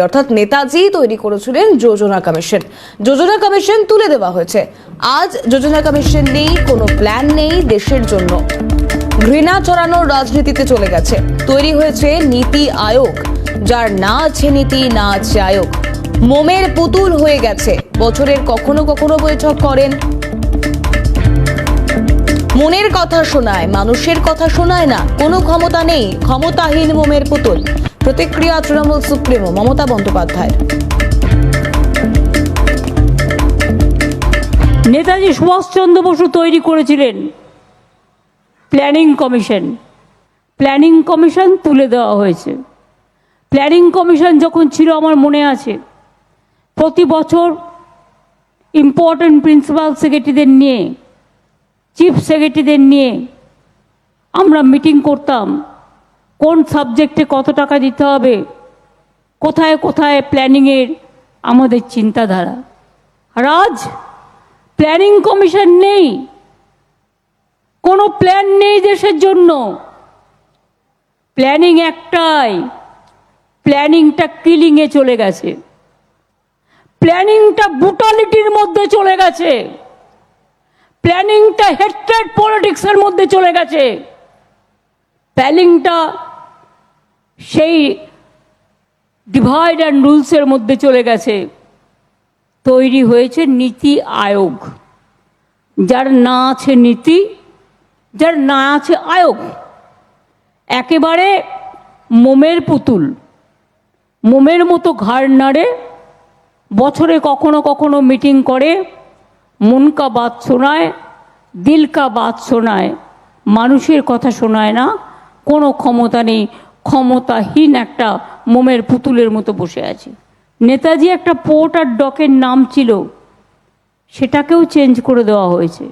অর্থাৎ নেতাজি তৈরি করেছিলেন যোজনা কমিশন। যোজনা কমিশন তুলে দেওয়া হয়েছে। আজ যোজনা কমিশন নেই, কোনো প্ল্যান নেই দেশের জন্য। ঘৃণা ছড়ানোর রাজনীতিতে চলে গেছে। তৈরি হয়েছে নীতি আয়োগ। যার না আছে নীতি, না আছে আয়োগ। মোমের পুতুল হয়ে গেছে। বছরের কখনো কখনো বৈঠক করেন মনের কথা শোনায়, মানুষের কথা শোনায় না। কোনো ক্ষমতা নেই, ক্ষমতাহীন মোমের পুতুল। প্রতিক্রিয়া তৃণমূল সুপ্রিমো, মমতা বন্দ্যোপাধ্যায়। নেতাজি সুভাষচন্দ্র বসু তৈরি করেছিলেন প্ল্যানিং কমিশন। প্ল্যানিং কমিশন তুলে দেওয়া হয়েছে। প্ল্যানিং কমিশন যখন ছিল, আমার মনে আছে, প্রতি বছর ইম্পর্ট্যান্ট প্রিন্সিপাল সেক্রেটারিদের নিয়ে চিফ সেক্রেটারিদের নিয়ে আমরা মিটিং করতাম। কোন সাবজেক্টে কত টাকা দিতে হবে? কোথায় কোথায় প্ল্যানিংয়ের আমাদের চিন্তাধারা? আর আজ প্ল্যানিং কমিশন নেই। কোনো প্ল্যান নেই দেশের জন্য। প্ল্যানিং একটাই। প্ল্যানিংটা কিলিংয়ে চলে গেছে। প্ল্যানিংটা ব্রুটালিটির মধ্যে চলে গেছে। প্ল্যানিংটা হেট্রেড পলিটিক্সের মধ্যে চলে গেছে। প্ল্যানিংটা সেই ডিভাইড অ্যান্ড রুলসের মধ্যে চলে গেছে। তৈরি হয়েছে নীতি আয়োগ। যার না আছে নীতি, যার না আছে আয়োগ, একেবারে মোমের পুতুল। মোমের মতো ঘাড় নাড়ে, বছরে কখনো কখনো মিটিং করে মন কা বাত শোনায়, দিল কা বাত শোনায়, মানুষের কথা শোনায় না। কোনো ক্ষমতা নেই, ক্ষমতাহীন একটা মোমের পুতুলের মতো বসে আছে। নেতাজি একটা পোর্ট আর ডকের নাম ছিল, সেটাকেও চেঞ্জ করে দেওয়া হয়েছে।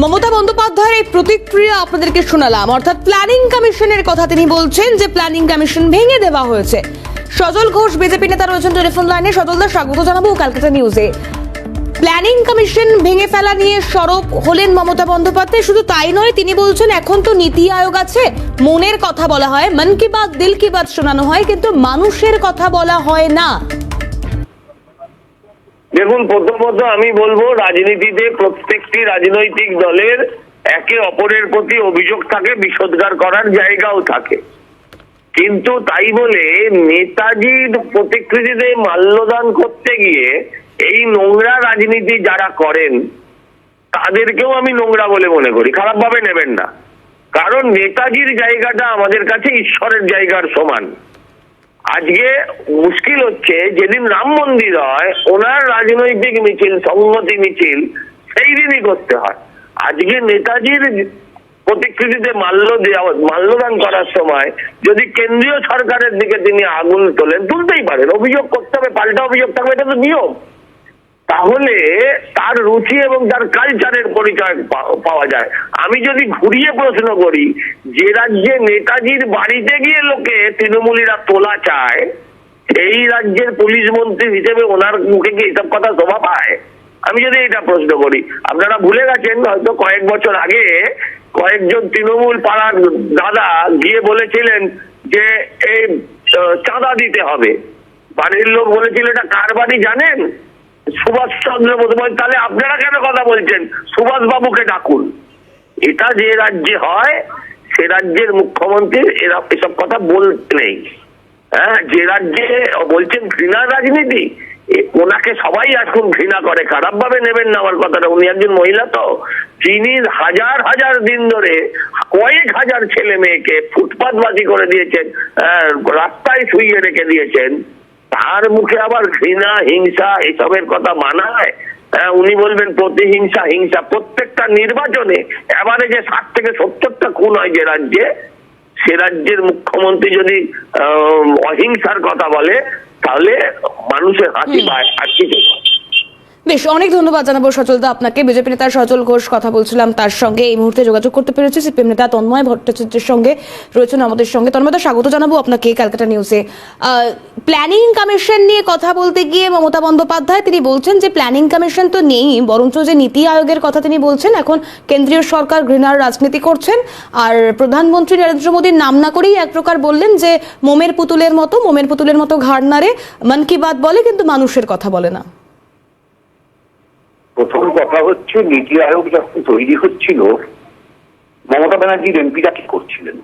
মমতা বন্দ্যোপাধ্যায়ের এই প্রতিক্রিয়া আপনাদেরকে শোনালাম। অর্থাৎ প্ল্যানিং কমিশনের কথা তিনি বলছেন যে প্ল্যানিং কমিশন ভেঙে দেওয়া হয়েছে। সজল ঘোষ, বিজেপি নেতা রয়েছেন টেলিফোন লাইনে। সজলদার স্বাগত জানাব ক্যালকাটা নিউজে প্ল্যানিং কমিশন ভেঙে ফেলা নিয়ে সরব হলেন মমতা বন্দ্যোপাধ্যায়। শুধু তাই নয়, তিনি বলছেন, এখন তো নীতি আয়োগ আছে, মনের কথা বলা হয়, মন কি বাত, দিল কি বাত শোনানো হয়, কিন্তু মানুষের কথা বলা হয় না। দেখুন প্রথমত আমি বলব, রাজনীতিতে প্রত্যেকটি রাজনৈতিক দলের একে অপরের প্রতি অভিযোগ থাকে, বিষোদ্গার করার জায়গাও থাকে। কিন্তু তাই বলে নেতাজির প্রতিকৃতিতে মাল্যদান করতে গিয়ে এই নোংরা রাজনীতি যারা করেন, তাদেরকেও আমি নোংরা বলে মনে করি। খারাপ ভাবে নেবেন না। কারণ নেতাজির জায়গাটা আমাদের কাছে ঈশ্বরের জায়গার সমান। আজকে মুশকিল হচ্ছে, যেদিন রাম মন্দির হয়, ওনার রাজনৈতিক মিছিল, সংহতি মিছিল, সেই দিনই করতে হয়। আজকে নেতাজির প্রতিকৃতিতে মাল্য দেওয়া, মাল্যদান করার সময় যদি কেন্দ্রীয় সরকারের দিকে তিনি আগুন তোলেন, তুলতেই পারেন। অভিযোগ করতে হবে, পাল্টা অভিযোগ থাকবে, এটা তো নিয়ম। তাহলে তার রুচি এবং তার কালচারের পরিচয় পাওয়া যায়। আমি যদি ঘুরিয়ে প্রশ্ন করি, যে রাজ্যে নেতাজির বাড়িতে গিয়ে লোকে তৃণমূলীরা তোলা চায় সেই রাজ্যের পুলিশ মন্ত্রী হিসেবে ওনার মুখে কি এসব কথা শোভা পায়? আমি যদি এটা প্রশ্ন করি, আপনারা ভুলে গেছেন, হয়তো কয়েক বছর আগে কয়েকজন তৃণমূল পাড়ার দাদা গিয়ে বলেছিলেন যে, এই চাঁদা দিতে হবে। বাড়ির লোক বলেছিল, এটা কার বাড়ি জানেন? সুভাষ চন্দ্র বোস বলেন, তাহলে আপনারা কেন কথা বলছেন? সুভাষ বাবুকে ডাকুন। এটা যে রাজ্যে হয় সে রাজ্যের মুখ্যমন্ত্রী এরা এসব কথা বলতে নেই। হ্যাঁ যে রাজ্যে বলছেন ঘৃণার রাজনীতি ওনাকে সবাই এখন ঘৃণা করে খারাপ ভাবে নেবেন না আমার কথাটা। উনি একজন মহিলা তো। তিনি হাজার হাজার দিন ধরে কয়েক হাজার ছেলে মেয়েকে ফুটপাতবাজি করে দিয়েছেন রাস্তায় শুইয়ে রেখে দিয়েছেন। তার মুখে আবার ঘৃণা হিংসা এসবের কথা মানায়? হ্যাঁ, উনি বলবেন প্রতিহিংসা হিংসা। প্রত্যেকটা নির্বাচনে এবারে যে ষাট থেকে সত্তরটা খুন হয় যে রাজ্যে সে রাজ্যের মুখ্যমন্ত্রী যদি অহিংসার কথা বলে তাহলে মানুষের হাসি পায় আর কিছু। বেশ, অনেক ধন্যবাদ জানাব সচলদা আপনাকে। বিজেপি নেতা সচল ঘোষ কথা বলছিলাম তার সঙ্গে। এই মুহূর্তে যোগাযোগ করতে পেরেছি সিপিএম নেতা তন্ময় ভট্টাচার্যের সঙ্গে। রয়েছেন আমাদের সঙ্গে। তন্ময়দা, স্বাগত জানাব আপনাকে ক্যালকাটা নিউজে। প্ল্যানিং কমিশন নিয়ে কথা বলতে গিয়ে মমতা বন্দ্যোপাধ্যায়, তিনি বলছেন যে প্ল্যানিং কমিশন তো নেই, বরঞ্চ যে নীতি আয়োগের কথা তিনি বলছেন, এখন কেন্দ্রীয় সরকার ঘৃণার রাজনীতি করছেন। আর প্রধানমন্ত্রী নরেন্দ্র মোদীর নাম না করেই এক প্রকার বললেন যে, মোমের পুতুলের মতো, মোমের পুতুলের মতো ঘাড় নাড়ে, মন কি বাত বলে, কিন্তু মানুষের কথা বলে না। প্রথম কথা হচ্ছে, নীতি আয়োগ যখন তৈরি হচ্ছিল, মমতা ব্যানার্জির এমপিরা কি করছিলেন?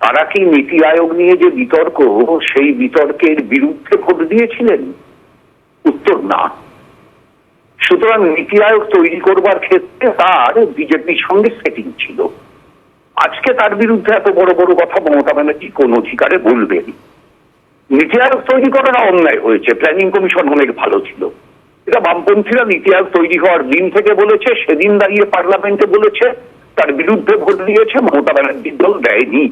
তারা কি নীতি আয়োগ নিয়ে যে বিতর্ক, সেই বিতর্কের বিরুদ্ধে ভোট দিয়েছিলেন? উত্তর না। সুতরাং নীতি আয়োগ তৈরি করবার ক্ষেত্রে তার বিজেপির সঙ্গে সেটিং ছিল। আজকে তার বিরুদ্ধে এত বড় বড় কথা মমতা ব্যানার্জি কোন অধিকারে বলবেন? নীতি আয়োগ তৈরি করাটা অন্যায় হয়েছে প্ল্যানিং কমিশন অনেক ভালো ছিল। এটা বামপন্থীরা আয়োগ তৈরি হওয়ার দিন থেকে বলেছে, সেদিন দাঁড়িয়ে পার্লামেন্টে বলেছে, তার বিরুদ্ধে ভোট দিয়েছে, মমতা ব্যানার্জির দল দেয়নি।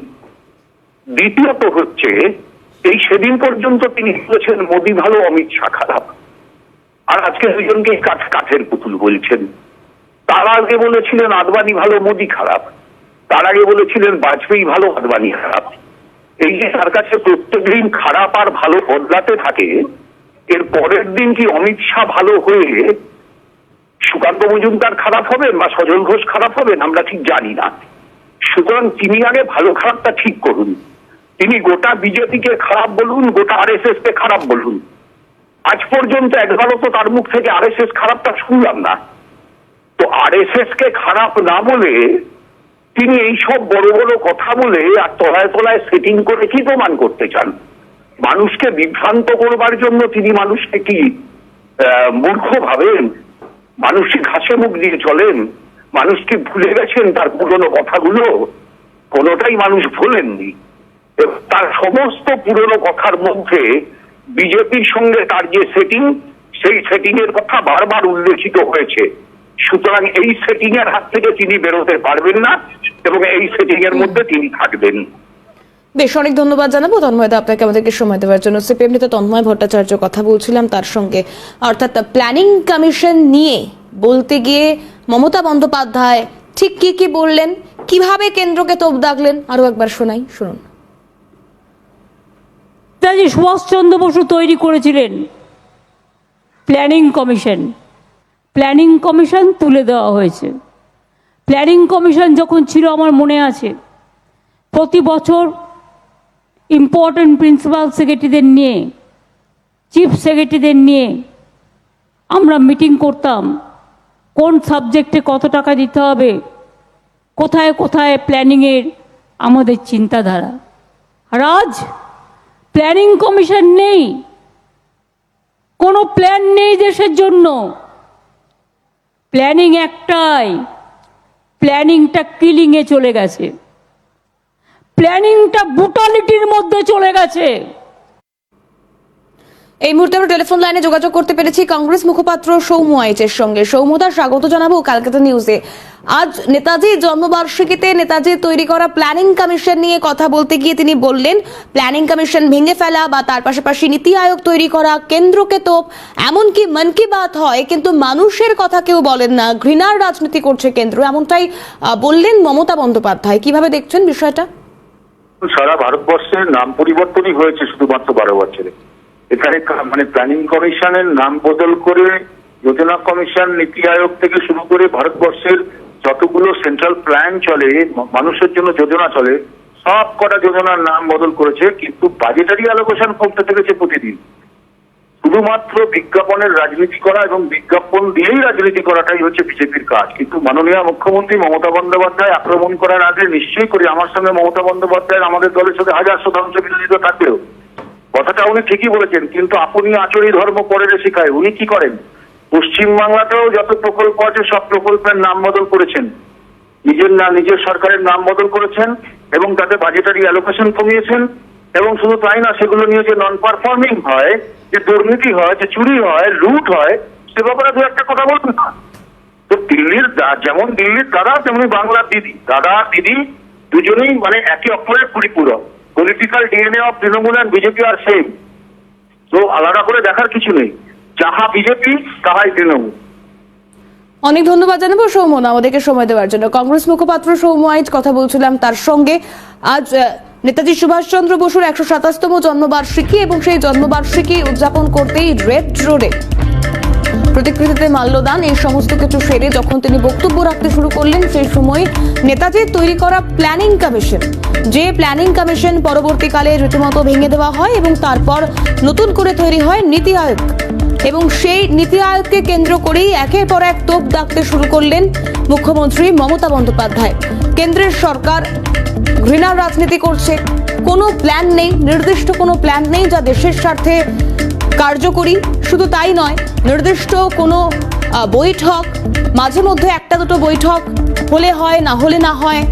দ্বিতীয়ত হচ্ছে, এই সেদিন পর্যন্ত তিনি বলেছেন, মোদী ভালো, অমিত শাহ খারাপ। আর আজকে দুজনকে কাঠ, কাঠের পুতুল বলছেন। তার আগে বলেছিলেন, আদবানি ভালো, মোদী খারাপ। তার আগে বলেছিলেন, বাজপেয়ী ভালো, আদবানি খারাপ। এই যে তার কাছে প্রত্যেক দিন খারাপ আর ভালো বদলাতে থাকে এর পরের দিন কি অমিত শাহ ভালো হয়ে সুকান্ত মজুমদার খারাপ হবেন বা সজল ঘোষ খারাপ হবেন, আমরা ঠিক জানি না। সুতরাং তিনি আগে ভালো খারাপটা ঠিক করুন। তিনি গোটা বিজেপিকে খারাপ বলুন, গোটা আর এস কে খারাপ বলুন। আজ পর্যন্ত একবারও তো তার মুখ থেকে আর এস এস খারাপটা শুনলাম না। তো আর এস এস কে খারাপ না বলে তিনি এইসব বড় বড় কথা বলে আর তলায় তলায় সেটিং করে কি প্রমাণ করতে চান? মানুষকে বিভ্রান্ত করবার জন্য তিনি মানুষকে কি মূর্খ ভাবেন? মানুষকে ঘাসে মুখ দিয়ে চলেন? মানুষকে ভুলে গেছেন তার পুরনো কথাগুলো? কোনোটাই মানুষ ভোলেননি। তার সমস্ত পুরনো কথার মধ্যে বিজেপির সঙ্গে তার যে সেটিং সেই সেটিং এর কথা বারবার উল্লেখিত হয়েছে। সুতরাং এই সেটিং এর হাত থেকে তিনি বেরোতে পারবেন না, এবং এই সেটিং এর মধ্যে তিনি থাকবেন। বেশ, অনেক ধন্যবাদ জানাব। তন্ময়দা আপনাকে আমাদেরকে সময় দেওয়ার জন্য। সিপিএম নেতা তন্ময় ভট্টাচার্য কথা বলছিলাম, তার সঙ্গে অর্থাৎ প্ল্যানিং কমিশন নিয়ে বলতে গিয়ে মমতা বন্দ্যোপাধ্যায় ঠিক কি কি বললেন, কীভাবে কেন্দ্রকে তোপ দাগলেন আরও একবার শোনাই, শুনুন। নেতাজি সুভাষচন্দ্র বসু তৈরি করেছিলেন প্ল্যানিং কমিশন প্ল্যানিং কমিশন তুলে দেওয়া হয়েছে। প্ল্যানিং কমিশন যখন ছিল, আমার মনে আছে, প্রতি বছর ইম্পর্ট্যান্ট প্রিন্সিপাল সেক্রেটারিদের নিয়ে চিফ সেক্রেটারিদের নিয়ে আমরা মিটিং করতাম। কোন সাবজেক্টে কত টাকা দিতে হবে? কোথায় কোথায় প্ল্যানিংয়ের আমাদের চিন্তাধারা? আর আজ প্ল্যানিং কমিশন নেই। কোনো প্ল্যান নেই দেশের জন্য। প্ল্যানিং একটাই। প্ল্যানিংটা কিলিংয়ে চলে গেছে। প্ল্যানিংটা ব্রুটালিটির মধ্যে চলে গেছে। এই মুহূর্তে আমরা টেলিফোন লাইনে যোগাযোগ করতে পেরেছি কংগ্রেস মুখপাত্র সৌম্য আইচের সঙ্গে। সৌম্যদা স্বাগত জানাব ক্যালকাটা নিউজে আজ নেতাজির জন্মবার্ষিকীতে নেতাজি তৈরি করা প্ল্যানিং কমিশন নিয়ে কথা বলতে গিয়ে তিনি বললেন প্ল্যানিং কমিশন ভেঙে ফেলা বা তার পাশাপাশি নীতি আয়োগ তৈরি করা কেন্দ্রকে তোপ, এমনকি মন কি বাত হয়, কিন্তু মানুষের কথা কেউ বলেন না। ঘৃণার রাজনীতি করছে কেন্দ্র। এমনটাই বললেন মমতা বন্দ্যোপাধ্যায়। কীভাবে দেখছেন বিষয়টা? সারা ভারতবর্ষের নাম পরিবর্তনই হয়েছে শুধুমাত্র বারো বছরে। এখানে মানে প্ল্যানিং কমিশনের নাম বদল করে যোজনা কমিশন নীতি আয়োগ থেকে শুরু করে ভারতবর্ষের যতগুলো সেন্ট্রাল প্ল্যান চলে, মানুষের জন্য যোজনা চলে সব কটা যোজনার নাম বদল করেছে, কিন্তু বাজেটারি অ্যালোকেশন কমতে থেকেছে প্রতিদিন। শুধুমাত্র বিজ্ঞাপনের রাজনীতি করা এবং বিজ্ঞাপন দিয়েই রাজনীতি করাটাই হচ্ছে বিজেপির কাজ। কিন্তু মাননীয় মুখ্যমন্ত্রী মমতা বন্দ্যোপাধ্যায় আক্রমণ করার আগে নিশ্চয়ই করি আমার সঙ্গে মমতা বন্দ্যোপাধ্যায় আমাদের দলের সাথে হাজার শতাংশ বিরোধিতা থাকবেও কথাটা উনি ঠিকই বলেছেন, কিন্তু আপনি আচরি ধর্ম পরের শিখায়, উনি কি করেন? পশ্চিম বাংলাতেও যত প্রকল্প আছে, সব প্রকল্পের নাম বদল করেছেন। নিজের না, নিজের সরকারের নাম বদল করেছেন এবং তাতে বাজেটারি অ্যালোকেশন কমিয়েছেন। এবং শুধু তাই না, সেগুলো নিয়ে যে নন পারফর্মিং হয়, যে দুর্নীতি হয়, যে চুরি হয়, লুট হয়, সে ব্যাপারে দু একটা কথা বলুন না। তো দিল্লির যেমন দিল্লির দাদা, তেমনি বাংলার দিদি। দাদা দিদি দুজনেই মানে একে অপরের পরিপূরক। Political DNA of Trinamool and BJP R same তো আলাদা করে দেখার কিছু নেই। যাহা বিজেপি তাহাই তৃণমূল। অনেক ধন্যবাদ জানাব সৌমন আমাদেরকে সময় দেওয়ার জন্য। কংগ্রেস মুখপাত্র সৌম আইজ কথা বলছিলাম তার সঙ্গে। আজ নেতাজি সুভাষচন্দ্র বসুর একশো সাতাশতম জন্মবার্ষিকী এবং সেই জন্মবার্ষিকী উদযাপন করতেই রেড রোডে প্রতিকৃতিতে মাল্যদান, এই সমস্ত কিছু সেরে যখন তিনি বক্তব্য রাখতে শুরু করলেন, সেই সময় নেতাজির তৈরি করা প্ল্যানিং কমিশন। যে প্ল্যানিং কমিশন পরবর্তীকালে রীতিমতো ভেঙে দেওয়া হয় এবং তারপর নতুন করে তৈরি হয় নীতি আয়োগ। এবং সেই নীতি আয়োগকে কেন্দ্র করেই একের পর এক তোপ ডাকতে শুরু করলেন মুখ্যমন্ত্রী মমতা বন্দ্যোপাধ্যায়। কেন্দ্রের সরকার ঘৃণার রাজনীতি করছে। কোনো প্ল্যান নেই, নির্দিষ্ট কোনো প্ল্যান নেই যা দেশের স্বার্থে কার্যকরী। শুধু তাই নয়, নির্দিষ্ট কোনো বৈঠক, মাঝে মধ্যে একটা দুটো বৈঠক হলে হয়, না হলে না হয়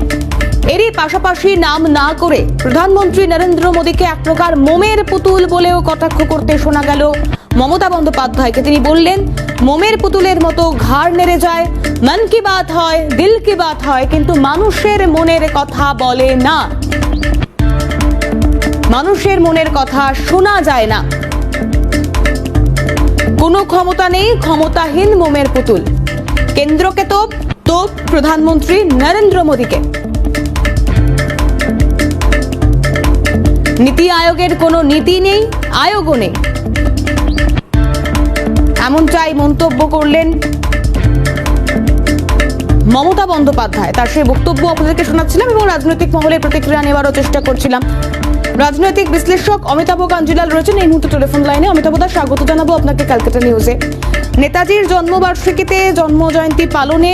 এরই পাশাপাশি নাম না করে প্রধানমন্ত্রী নরেন্দ্র মোদীকে এক প্রকার মোমের পুতুল বলেও কটাক্ষ করতে শোনা গেল। মমতা বন্দ্যোপাধ্যায়কে তিনি বললেন, মোমের পুতুলের মতো ঘাড় নেড়ে যায়, মন কি বাত হয়, দিল কি বাত হয়, কিন্তু মানুষের মনের কথা বলে না। মানুষের মনের কথা শোনা যায় না। কোনো ক্ষমতা নেই, ক্ষমতাহীন মোমের পুতুল। কেন্দ্রকে তোপ তোপ প্রধানমন্ত্রী নরেন্দ্র মোদীকে। নীতি আয়োগের কোনো নীতি নেই, আয়োগও নেই। এমনটাই মন্তব্য করলেন মমতা বন্দ্যোপাধ্যায়। তার সেই বক্তব্য আপনাদেরকে শোনাচ্ছিলাম এবং রাজনৈতিক মহলের প্রতিক্রিয়া নেওয়ারও চেষ্টা করছিলাম। রাজনৈতিক বিশ্লেষক অমিতাভ কাঞ্জিলাল রয়েছেন। এই মুহূর্তে টেলিফোন লাইনে অমিতাভ দা স্বাগত জানাব আপনাকে ক্যালকাটা নিউজে। নেতাজির জন্মবার্ষিকীতে জন্ম জয়ন্তী পালনে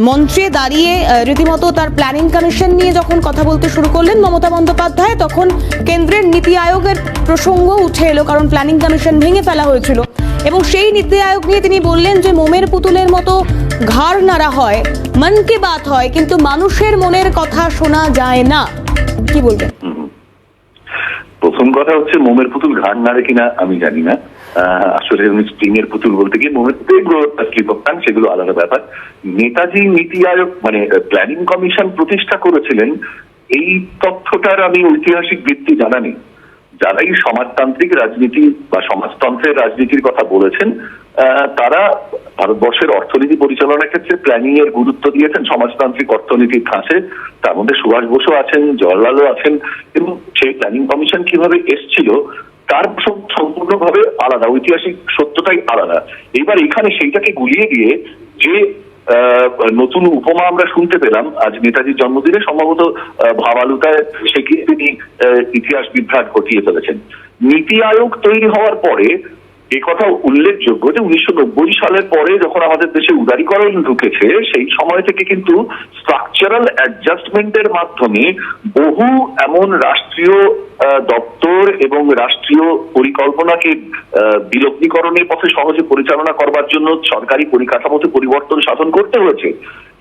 মঞ্চে দাঁড়িয়ে রীতিমতো তার প্ল্যানিং কমিশন নিয়ে যখন কথা বলতে শুরু করলেন মমতা বন্দ্যোপাধ্যায়, তখন কেন্দ্রের নীতি আয়োগের প্রসঙ্গ উঠে এলো, কারণ প্ল্যানিং কমিশন ভেঙে ফেলা হয়েছিল। এবং সেই নীতি আয়োগ নিয়ে তিনি বললেন যে, মোমের পুতুলের মতো ঘাড় নাড়া হয়, মন কি বাত হয়, কিন্তু মানুষের মনের কথা শোনা যায় না। কি বলবেন? প্রথম কথা হচ্ছে, মোমের পুতুল ঘাড় নাড়ে কিনা, আমি জানি না। আসলে এর পুতুল বলতে গিয়ে মোমের পুতুল স্লিপ অফ টাং সেগুলো আলাদা ব্যাপার। নেতাজি নীতি আয়োগ মানে প্ল্যানিং কমিশন প্রতিষ্ঠা করেছিলেন, এই তথ্যটার আমি ঐতিহাসিক ভিত্তি জানা নেই যারাই সমাজতান্ত্রিক রাজনীতি বা সমাজতন্ত্রের রাজনীতির কথা বলেছেন তারা ভারতবর্ষের অর্থনীতি পরিচালনার ক্ষেত্রে প্ল্যানিং এর গুরুত্ব দিয়েছেন, সমাজতান্ত্রিক অর্থনীতির ধাঁচে তার মধ্যে সুভাষ বসু আছেন, জওয়াহরলালও আছেন, এবং সেই প্ল্যানিং কমিশন কীভাবে এসছিল তার সম্পূর্ণ সম্পূর্ণভাবে আলাদা, ঐতিহাসিক সত্যটাই আলাদা। এবার এখানে সেইটাকে গুলিয়ে দিয়ে যে নতুন উপমা আমরা শুনতে পেলাম, আজ নেতাজির জন্মদিনে সম্ভবত ভাবালুতায় সেকে তিনি ইতিহাস বিভ্রাট ঘটিয়ে ফেলেছেন। নীতি আয়োগ তৈরি হওয়ার পরে এ কথা উল্লেখযোগ্য যে উনিশশো নব্বই সালের পরে যখন আমাদের দেশে উদারীকরণ ঢুকেছে, সেই সময় থেকে কিন্তু স্ট্রাকচারাল অ্যাডজাস্টমেন্টের মাধ্যমে বহু এমন রাষ্ট্রীয় দপ্তর এবং রাষ্ট্রীয় পরিকল্পনাকে বিলগ্নীকরণের পথে সহজে পরিচালনা করবার জন্য সরকারি পরিকাঠামোতে পরিবর্তন সাধন করতে হয়েছে।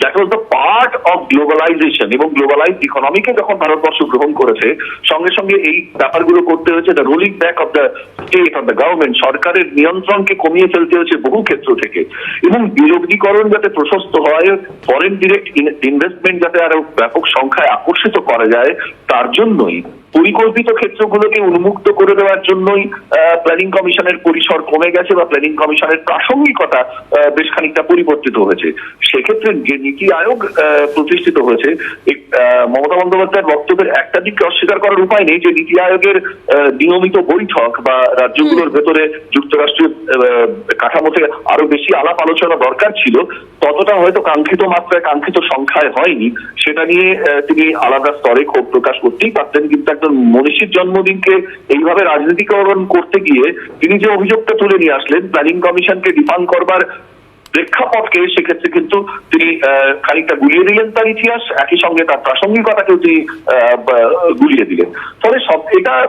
That was the part of globalization এবং গ্লোবালাইজ ইকোনমিকে যখন ভারতবর্ষ গ্রহণ করেছে, সঙ্গে সঙ্গে এই ব্যাপারগুলো করতে হয়েছে the rolling back of the state of the government সরকারের নিয়ন্ত্রণকে কমিয়ে ফেলতে হয়েছে বহু ক্ষেত্র থেকে। এবং বিলগ্নীকরণ যাতে প্রশস্ত হয় ফরেন ডিরেক্ট ইনভেস্টমেন্ট যাতে আরও ব্যাপক সংখ্যায় আকর্ষিত করা যায়, তার জন্যই পরিকল্পিত ক্ষেত্রগুলোকে উন্মুক্ত করে দেওয়ার জন্যই প্ল্যানিং কমিশনের পরিসর কমে গেছে বা প্ল্যানিং কমিশনের প্রাসঙ্গিকতা বেশ খানিকটা পরিবর্তিত হয়েছে। সেক্ষেত্রে যে নীতি আয়োগ প্রতিষ্ঠিত হয়েছে। মমতা বন্দ্যোপাধ্যায়ের বক্তব্যের একটা দিককে অস্বীকার করার উপায় নেই যে নীতি আয়োগের নিয়মিত বৈঠক বা রাজ্যগুলোর ভেতরে যুক্তরাষ্ট্রের কাঠামোতে আরও বেশি আলাপ আলোচনা দরকার ছিল ততটা হয়তো কাঙ্ক্ষিত মাত্রায় কাঙ্ক্ষিত সংখ্যায় হয়নি। সেটা নিয়ে তিনি আলাদা স্তরে ক্ষোভ প্রকাশ করতেই পারতেন কিন্তু একজন মনীষীর জন্মদিনকে এইভাবে রাজনীতিকরণ করতে গিয়ে তিনি যে অভিযোগটা তুলে নিয়ে আসলেন প্ল্যানিং কমিশনকে ডিফান করবার প্রেক্ষাপটকে সেক্ষেত্রে কিন্তু তিনি খানিকটা গুলিয়ে দিলেন তার ইতিহাস একই সঙ্গে তার প্রাসঙ্গিকতাকেও তিনি গুলিয়ে দিলেন। ফলে সব এটা আহ,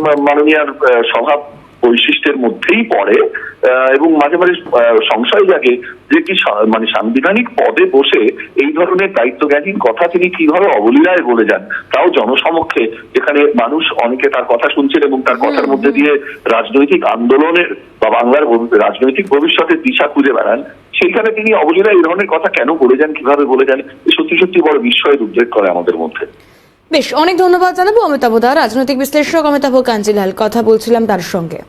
মা- মাননীয়ার আহ, স্বভাব বৈশিষ্ট্যের মধ্যেই পড়ে আহ, এবং মাঝে মাঝে সংশয় জাগে যে কি মানে সাংবিধানিক পদে বসে এই ধরনের দায়িত্বজ্ঞানহীন কথা তিনি কীভাবে অবলীলায় বলে যান তাও জনসমক্ষে যেখানে মানুষ অনেকে তার কথা শুনছেন এবং তার কথার মধ্যে দিয়ে রাজনৈতিক আন্দোলনের বা বাংলার রাজনৈতিক ভবিষ্যতের দিশা খুঁজে বেড়ান সেইখানে তিনি অবলীলায় এই ধরনের কথা কেন বলে যান কীভাবে বলে যান সত্যি সত্যি বড় বিস্ময়ের উদ্বেগ করে আমাদের মধ্যে। বেশ অনেক ধন্যবাদ জানাব অমিতাভ দা রাজনৈতিক বিশ্লেষক অমিতাভ কাঞ্জিলাল। কথা বলছিলাম তার সঙ্গে।